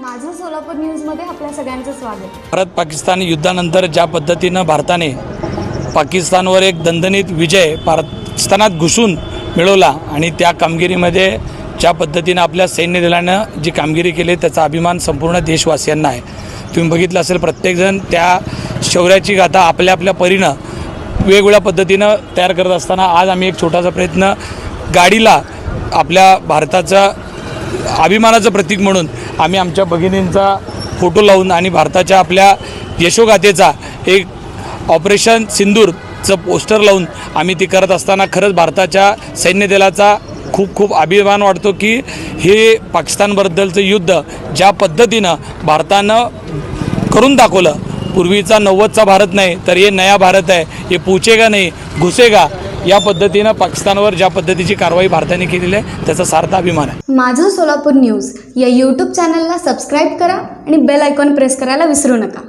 माझं सोलापूर न्यूजमध्ये आपल्या सगळ्यांचं स्वागत. भारत पाकिस्तान युद्धानंतर ज्या पद्धतीनं भारताने पाकिस्तानवर एक दणदणीत विजय पाकिस्तानात घुसून मिळवला आणि त्या कामगिरीमध्ये ज्या पद्धतीनं आपल्या सैन्य दलानं जी कामगिरी केली त्याचा अभिमान संपूर्ण देशवासियांना आहे. तुम्ही बघितलं असेल प्रत्येकजण त्या शौर्याची गाथा आपल्या आपल्या परीनं वेगवेगळ्या पद्धतीनं तयार करत असताना आज आम्ही एक छोटासा प्रयत्न गाडीला आपल्या भारताचा अभिमानाचं प्रतीक म्हणून आम्ही आमच्या भगिनींचा फोटो लावून आणि भारताच्या आपल्या यशोगाथेचा एक ऑपरेशन सिंदूरचं पोस्टर लावून आम्ही ती करत असताना खरंच भारताच्या सैन्य दलाचा खूप खूप अभिमान वाटतो की हे पाकिस्तानबद्दलचं युद्ध ज्या पद्धतीनं भारतानं करून दाखवलं पूर्वीचा नव्वदचा भारत नाही तर हे नया भारत आहे हे पूछेगा नाही घुसेगा या पद्धतीनं पाकिस्तानवर ज्या पद्धतीची कारवाई भारताने केलेली आहे त्याचा सार्थ अभिमान आहे. माझं सोलापूर न्यूज या यूट्यूब चॅनलला सबस्क्राईब करा आणि बेल आयकॉन प्रेस करायला विसरू नका.